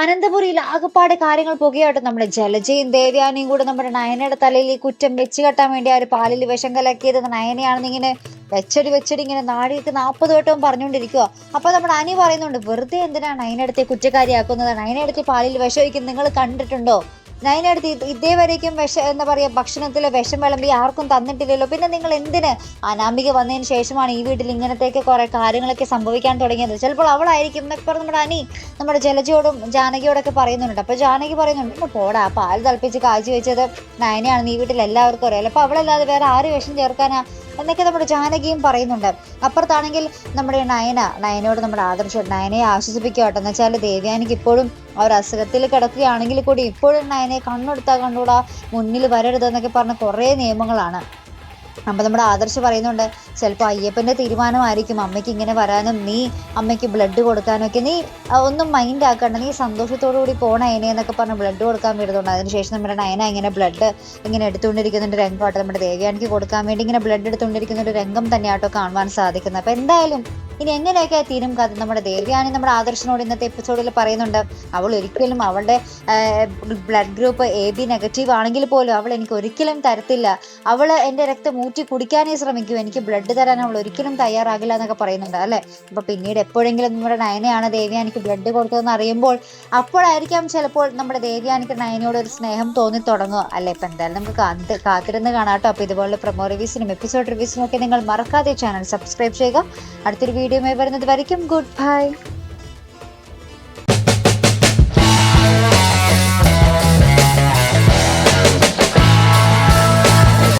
അനന്തപുരിയിൽ ആകപ്പാട് കാര്യങ്ങൾ പുകയായിട്ട് നമ്മുടെ ജലജയും ദേവ്യാനിയും കൂടെ നമ്മുടെ നയനയുടെ തലയിൽ ഈ കുറ്റം വെച്ച് കെട്ടാൻ വേണ്ടി ആ ഒരു പാലിൽ വിഷം കലക്കിയത് നയനയാണെന്ന് ഇങ്ങനെ വെച്ചടി വെച്ചടി ഇങ്ങനെ നാടിക്ക് നാൽപ്പത് വട്ടവും പറഞ്ഞുകൊണ്ടിരിക്കുക അപ്പൊ നമ്മുടെ അനി പറയുന്നുണ്ട് വെറുതെ എന്തിനാണ് നയനടുത്തെ കുറ്റക്കാരിയാക്കുന്നത്? നയനടുത്ത് പാലിൽ വിഷം വയ്ക്കുന്നത് നിങ്ങൾ കണ്ടിട്ടുണ്ടോ? നയനടുത്ത് ഇത് ഇതേവരേക്കും വിഷ എന്താ പറയുക ഭക്ഷണത്തിൽ വിഷം വിളമ്പി ആർക്കും തന്നിട്ടില്ലല്ലോ. പിന്നെ നിങ്ങൾ എന്തിന് അനാമിക വന്നതിന് ശേഷമാണ് ഈ വീട്ടിൽ ഇങ്ങനത്തെയൊക്കെ കുറെ കാര്യങ്ങളൊക്കെ സംഭവിക്കാൻ തുടങ്ങിയത്? ചിലപ്പോൾ അവളായിരിക്കും. എന്നൊക്കെ പറഞ്ഞ് നമ്മുടെ അനി നമ്മുടെ ജലജയോടും ജാനകിയോടൊക്കെ പറയുന്നുണ്ട്. അപ്പൊ ജാനകി പറയുന്നുണ്ട് "ഒന്ന് പോടാ പാൽ തിളപ്പിച്ച് കാച്ചി വെച്ചത് നയനയാണെന്ന് ഈ വീട്ടിൽ എല്ലാവർക്കും അറിയാലോ. അപ്പൊ അവളല്ലാതെ വേറെ ആര് വിഷം ചേർക്കാനാ എന്നൊക്കെ നമ്മുടെ ജാനകിയും പറയുന്നുണ്ട്. അപ്പുറത്താണെങ്കിൽ നമ്മുടെ നയന നയനോട് നമ്മുടെ ആദർശം നയനയെ ആശ്വസിപ്പിക്കട്ടെ എന്ന് വെച്ചാൽ ദേവ്യാനിക്ക് ഇപ്പോഴും ആ ഒരു അസുഖത്തിൽ കിടക്കുകയാണെങ്കിൽ കൂടി ഇപ്പോഴും നയനെ കണ്ണെടുത്താൽ കണ്ടുകൂടാ മുന്നിൽ വരരുത് എന്നൊക്കെ പറഞ്ഞ കുറേ നിയമങ്ങളാണ്. അപ്പം നമ്മുടെ ആദർശ് പറയുന്നുണ്ട് ചിലപ്പോൾ അയ്യപ്പന്റെ തീരുമാനമായിരിക്കും. അമ്മയ്ക്ക് ഇങ്ങനെ വരാനും നീ അമ്മയ്ക്ക് ബ്ലഡ് കൊടുക്കാനും ഒക്കെ നീ ഒന്നും മൈൻഡ് ആക്കണ്ട. നീ സന്തോഷത്തോടു കൂടി പോണ എന്നൊക്കെ പറഞ്ഞ് ബ്ലഡ് കൊടുക്കാൻ വരുന്നുണ്ട് അതിനുശേഷം നമ്മുടെ നയന ഇങ്ങനെ ബ്ലഡ് ഇങ്ങനെ എടുത്തുകൊണ്ടിരിക്കുന്നൊരു രംഗമായിട്ട് നമ്മുടെ ദേവ്യാനിക്ക് കൊടുക്കാൻ വേണ്ടി ഇങ്ങനെ ബ്ലഡ് എടുത്തുകൊണ്ടിരിക്കുന്ന ഒരു രംഗം തന്നെയാട്ടോ കാണുവാൻ സാധിക്കുന്നത്. അപ്പം എന്തായാലും ഇനി എങ്ങനെയൊക്കെ തീരും കഥ? നമ്മുടെ ദേവ്യാനി നമ്മുടെ ആദർശനോട് ഇന്നത്തെ എപ്പിസോഡിൽ പറയുന്നുണ്ട്. അവൾ ഒരിക്കലും അവളുടെ blood group A B negative ആണെങ്കിൽ പോലും അവൾ എനിക്ക് ഒരിക്കലും തരത്തില്ല. അവൾ എന്റെ രക്തം ഊറ്റി കുടിക്കാനേ ശ്രമിക്കും. എനിക്ക് ബ്ലഡ് തരാൻ അവൾ ഒരിക്കലും തയ്യാറാകില്ല എന്നൊക്കെ പറയുന്നുണ്ട് അല്ലേ? അപ്പൊ പിന്നീട് എപ്പോഴെങ്കിലും നമ്മുടെ നയനയാണ് ദേവ്യാനിക്ക് ബ്ലഡ് കൊടുത്തതെന്ന് അറിയുമ്പോൾ അപ്പോഴായിരിക്കാം ചിലപ്പോൾ നമ്മുടെ ദേവ്യാനിക്ക് നയനയോട് ഒരു സ്നേഹം തോന്നി തുടങ്ങുക. അല്ലേ? ഇപ്പൊ എന്തായാലും നമുക്ക് കാത്ത് കാത്തിരുന്ന് കാണാട്ടോ അപ്പൊ ഇതുപോലുള്ള പ്രൊമോ റിവ്യൂസിനും എപ്പിസോഡ് റിവ്യൂസിനും ഒക്കെ നിങ്ങൾ മറക്കാതെ ചാനൽ സബ്സ്ക്രൈബ് ചെയ്യുക. അടുത്തൊരു വീഡിയോയുമായി വരുന്നത് വരയ്ക്കും. Good bye